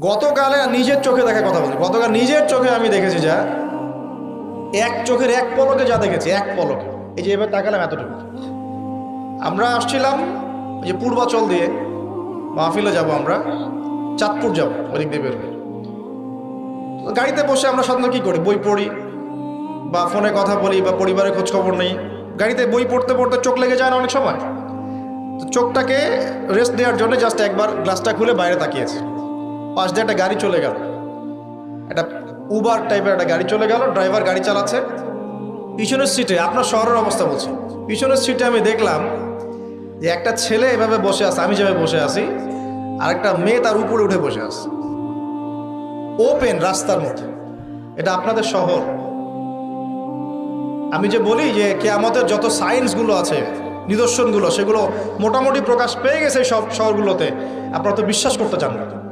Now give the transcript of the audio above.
গতকালে নিজের চোখে দেখা কথা বলছি গতকাল নিজের চোখে আমি দেখেছি যা, এক চোখের এক পলকে যা দেখেছি, এক পলকে। এই যে এবার তাকালাম এতটুকু। আমরা আসছিলাম যে পূর্বাচল দিয়ে, মাহফিলে যাব আমরা, চাঁদপুর যাব, ওদিক দিয়ে বের হয়ে। তো গাড়িতে বসে আমরা সাধারণত কী করি? বই পড়ি বা ফোনে কথা বলি বা পরিবারের খোঁজ খবর নেই। গাড়িতে বই পড়তে পড়তে চোখ লেগে যায় না অনেক সময়। তো চোখটাকে রেস্ট দেওয়ার জন্য জাস্ট একবার গ্লাসটা খুলে বাইরে তাকিয়েছি পাশ দিয়ে একটা গাড়ি চলে গেল। একটা উবার টাইপের একটা গাড়ি চলে গেল ড্রাইভার গাড়ি চালাচ্ছে। পিছনের সিটে আপনার শহরের অবস্থা বলছি। পিছনের সিটে আমি দেখলাম যে একটা ছেলে এভাবে বসে আছে, আমি যেভাবে বসে আছি, আর একটা মেয়ে তার উপরে উঠে বসে আছে। ওপেন রাস্তার মধ্যে। এটা আপনাদের শহর। আমি যে বলি যে কেয়ামতের যত সায়েন্সগুলো আছে, নিদর্শনগুলো, সেগুলো মোটামুটি প্রকাশ পেয়ে গেছে সব শহরগুলোতে। আপনারা তো বিশ্বাস করতে চান না।